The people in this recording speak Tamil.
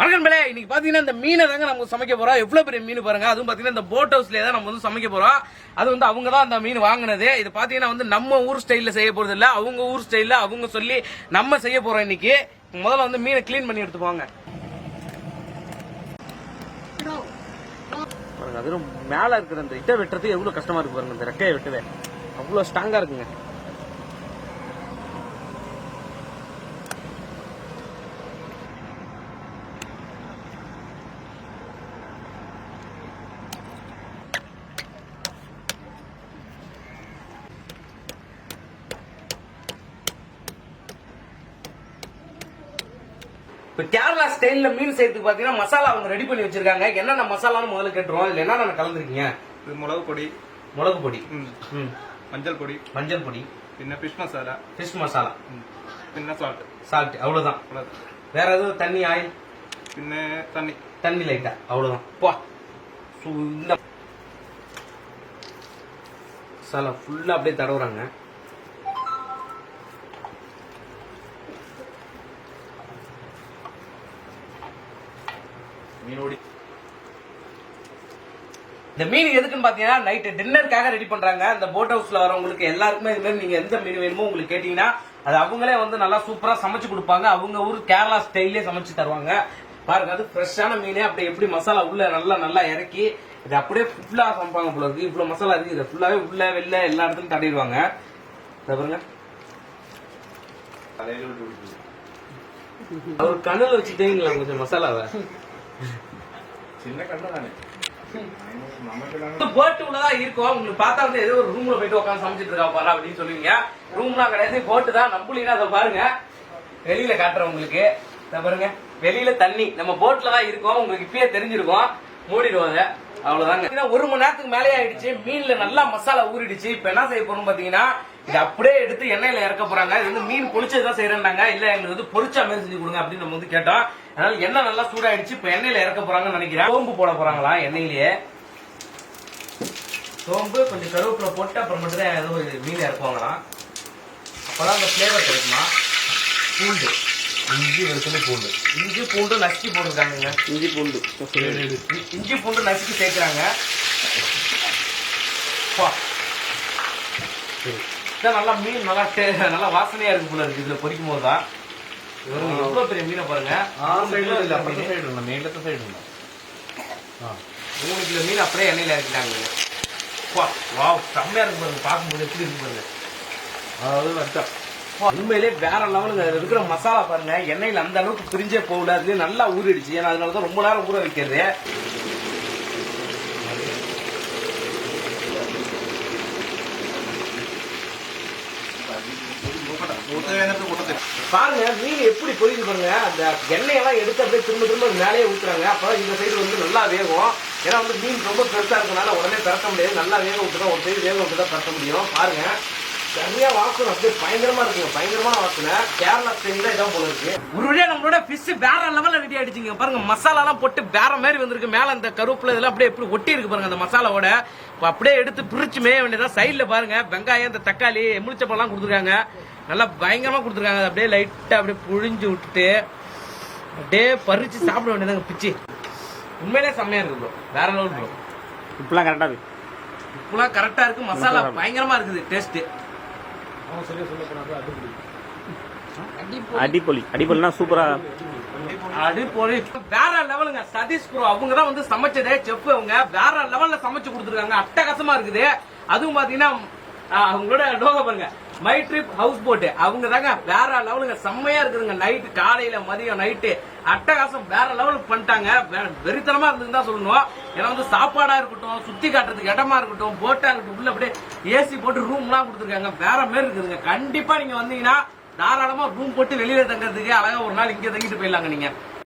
வணக்கம் பிள்ளை இன்னைக்கு பார்த்தீங்கன்னா இந்த மீனை தாங்க நம்ம சமைக்க போறோம். எவ்வளவு பெரிய மீன் பாருங்க. அதுவும் பார்த்தீங்கன்னா இந்த போட் ஹவுஸ்ல தான் நம்ம வந்து சமைக்க போறோம். அது வந்து அவங்க தான் அந்த மீன் வாங்கினது. இது பார்த்தீங்கன்னா வந்து நம்ம ஊர் ஸ்டைலில் செய்ய போறது இல்லை. அவங்க ஊர் ஸ்டைலில் அவங்க சொல்லி நம்ம செய்ய போறோம் இன்னைக்கு. முதல்ல வந்து மீனை க்ளீன் பண்ணி எடுத்துப்பாங்க பாருங்க அது மேலே இருக்கிற அந்த இட்டை வெட்டுறது எவ்வளோ கஷ்டமா இருக்கு பாருங்க. இந்த ரெக்கையை வெட்டுவேன் அவ்வளோ ஸ்ட்ராங்காக இருக்குங்க. இப்போ கேரளா ஸ்டைலில் மீன் செய்யறதுக்கு பார்த்தீங்கன்னா மசாலா அவங்க ரெடி பண்ணி வச்சிருக்காங்க. என்னென்ன மசாலான்னு முதல்ல கேட்டுருவோம். இதில் என்னென்ன கலந்துருக்கீங்க? இது மிளகு பொடி. மிளகு பொடி. ம். மஞ்சள் பொடி. மஞ்சள் பொடி. பின்ன ஃபிஷ் மசாலா ஃபிஷ் மசாலா பின்ன சால்ட் சால்ட் அவ்வளோதான் வேற எதுவும் தண்ணி ஆயில் பின்ன தண்ணி. தண்ணி லைட்டா அவ்வளோதான் போ. இந்த மசாலா ஃபுல்லாக அப்படியே தடவுறாங்க. மீனோடி. இந்த மீன் எதுக்குன்னு பாத்தீங்கன்னா நைட்டு டின்னருக்காக ரெடி பண்றாங்க. இந்த போட் ஹவுஸ்ல வரவங்களுக்கு எல்லாருக்குமே இது மாதிரி நீங்க எந்த மீன் வேணுமோ உங்களுக்கு கேட்டீங்கன்னா அது அவங்களே வந்து நல்லா சூப்பரா சமைச்சு கொடுப்பாங்க. அவங்க ஊர் கேரளா ஸ்டைல்லே சமைச்சு தருவாங்க. பாருங்க அது ஃப்ரெஷ்ஷான மீனே. அப்படியே எப்படி மசாலா உள்ள நல்லா நல்லா இறக்கி இது அப்படியே ஃபுல்லா சமைப்பாங்க போல இருக்கு. இவ்வளவு மசாலா இருக்கு. இதை ஃபுல்லாவே உள்ள வெளில எல்லா இடத்துலயும் தடவிடுவாங்க. இதை பாருங்க. அவர் கண்ணுல வச்சுட்டீங்களா கொஞ்சம் மசாலாவை. போட்டு உள்ளதான் இருக்கும் உங்களுக்கு பார்த்தா வந்து ஏதோ ஒரு ரூம்ல போயிட்டு உட்காந்து சமைச்சிட்டு இருக்கா பாரு அப்படின்னு சொல்லுவீங்க. ரூம்லாம் கிடையாது போட்டு தான் நம்புலீங்கன்னா அதை பாருங்க. வெளியில காட்டுறேன் உங்களுக்கு. இதை பாருங்க. வெளியில தண்ணி. நம்ம போட்ல தான் இருக்கோம் உங்களுக்கு இப்பயே தெரிஞ்சிருக்கும். மூடிடுவாங்க அவ்வளவுதாங்க. பாத்தீங்கன்னா ஒரு மணி நேரத்துக்கு மேலே ஆயிடுச்சு. மீன்ல நல்லா மசாலா ஊறிடுச்சு. இப்ப என்ன செய்ய போறோம் பாத்தீங்கன்னா இது அப்படியே எடுத்து எண்ணெயில இறக்க போறாங்க. இது வந்து மீன் பொரிச்சதுதான் செய்யறாங்க இல்ல எங்களுக்கு வந்து பொரிச்சா மாதிரி செஞ்சு கொடுங்க அப்படின்னு நம்ம வந்து கேட்டோம். அதனால எண்ணெய் நல்லா சூடாயிடுச்சு. இப்ப எண்ணெயில இறக்க போறாங்கன்னு நினைக்கிறேன். சோம்பு போட போறாங்களா எண்ணெயிலேயே? சோம்பு கொஞ்சம் கருவேப்பிலை போட்டு அப்புறம் மட்டும் தான் ஏதோ இது மீன் இறக்குவாங்களாம். அப்பதான் அந்த ஃப்ளேவர் கிடைக்குமா? பூண்டு. இஞ்சி வெளுத்துள்ள பூண்டு. இஞ்சி பூண்டு நசுக்கி போட்டுருக்காங்க இஞ்சி பூண்டு. இஞ்சி பூண்டு நசுக்கி சேர்க்கிறாங்க. நல்லா மீன் நல்லா நல்லா வாசனையா இருக்கு போல இருக்கு. இதுல பொரிக்கும் போது தான் இவருங்க எவ்வளவு பெரிய மீனை பாருங்க ആ സൈഡിൽ மூணு ഇല്ല கிலோ അപ്പുറത്തെ மீன். സൈഡുണ്ട് മേലത്തെ സൈഡുണ്ട് ആ மூணு கிலோ மீன் அப்படியே எண்ணெயில இறக்கிட்டாங்க பா, வாவ் செம்மையா இருக்கு பாருங்க பார்க்கும்போது எப்படி இருக்கு பாருங்க അത് വറ്റ உண்மையிலே வேற லெவலுங்க அதுல இருக்கிற மசாலா பாருங்க எண்ணெயில அந்த அளவுக்கு பிரிஞ்சே போகல அதுலயே நல்லா ஊறிடுச்சு ஏன்னா அதனாலதான் ரொம்ப நேரம் ஊற வைக்கிறது பாருங்க மீன் எப்படி பொரியுது பாருங்க. அந்த எண்ணெயெல்லாம் எடுத்து அப்படியே திரும்ப திரும்ப மேலேயே ஊத்துறாங்க. அப்ப இந்த சைடு வந்து நல்லா வேகும். ஏன்னா வந்து மீன் ரொம்ப பெருசாக இருக்கனால உடனே திறக்க முடியாது. நல்லா வேக விட்டு தான் ஒரு சைடு வேக விட்டு தான் திறக்க முடியும். பாருங்க. சரியா வாசனை. அப்படியே பயங்கரமா இருக்குங்க பயங்கரமான வாசனை. கேரளா ஸ்டைல் தான் இதான் போல இருக்கு. ஒரு வழியா நம்மளோட ஃபிஷ் வேற லெவல்ல ரெடி ஆயிடுச்சுங்க. பாருங்க மசாலாலாம் போட்டு வேற மாதிரி வந்திருக்கு. மேல இந்த கருவேப்பில இதெல்லாம் அப்படியே எப்படி ஒட்டி இருக்கு பாருங்க அந்த மசாலாவோட. அப்படியே எடுத்து பிரிச்சு மேய வேண்டியதான் சைடில் பாருங்க வெங்காயம் இந்த தக்காளி எமுளிச்சப்பெல்லாம் கொடுத்துருக்காங்க. நல்லா பயங்கரமாக கொடுத்துருக்காங்க. அப்படியே லைட்டாக அப்படியே புழிஞ்சு விட்டுட்டு அப்படியே பறிச்சு சாப்பிட வேண்டியதாங்க பிச்சு. உண்மையிலே செம்மையாக இருக்கு ப்ரோ வேற லெவல் ப்ரோ இப்பெல்லாம் கரெக்டாக இருக்கு. இப்பெல்லாம் கரெக்டாக இருக்கு. மசாலா பயங்கரமாக இருக்குது. டேஸ்ட்டு அவன் சரியாக சூப்பரா. அடிப்பொலி வேற லெவலுங்க. சதீஷ் ப்ரோ அவங்க வந்து சமைச்சதே செஃப் அவங்க. வேற லெவல்ல சமைச்சு கொடுத்துருக்காங்க. அட்டகாசமா இருக்குது. அதுவும் பாத்தீங்கன்னா அவங்களோட லோக பாருங்க. மை ட்ரிப் ஹவுஸ் போட் அவங்க தாங்க வேற லெவலுங்க செம்மையா இருக்குதுங்க. நைட்டு காலையில மதியம் நைட்டு அட்டகாசம் வேற லெவலுக்கு பண்ணிட்டாங்க. வே- வெறித்தனமா இருந்ததுன்னு தான் சொல்லணும். ஏன்னா வந்து சாப்பாடா இருக்கட்டும் சுத்தி காட்டுறதுக்கு இடமா இருக்கட்டும் போட்டா இருக்கட்டும் உள்ள அப்படியே ஏசி போட்டு ரூம்லாம் கொடுத்துருக்காங்க. வேற மாதிரி இருக்குதுங்க. கண்டிப்பா நீங்க வந்தீங்கன்னா தாராளமா ரூம் போட்டு வெளியில தங்கறதுக்கு அழகா ஒரு நாள் இங்க தங்கிட்டு போயிடலாங்க நீங்க.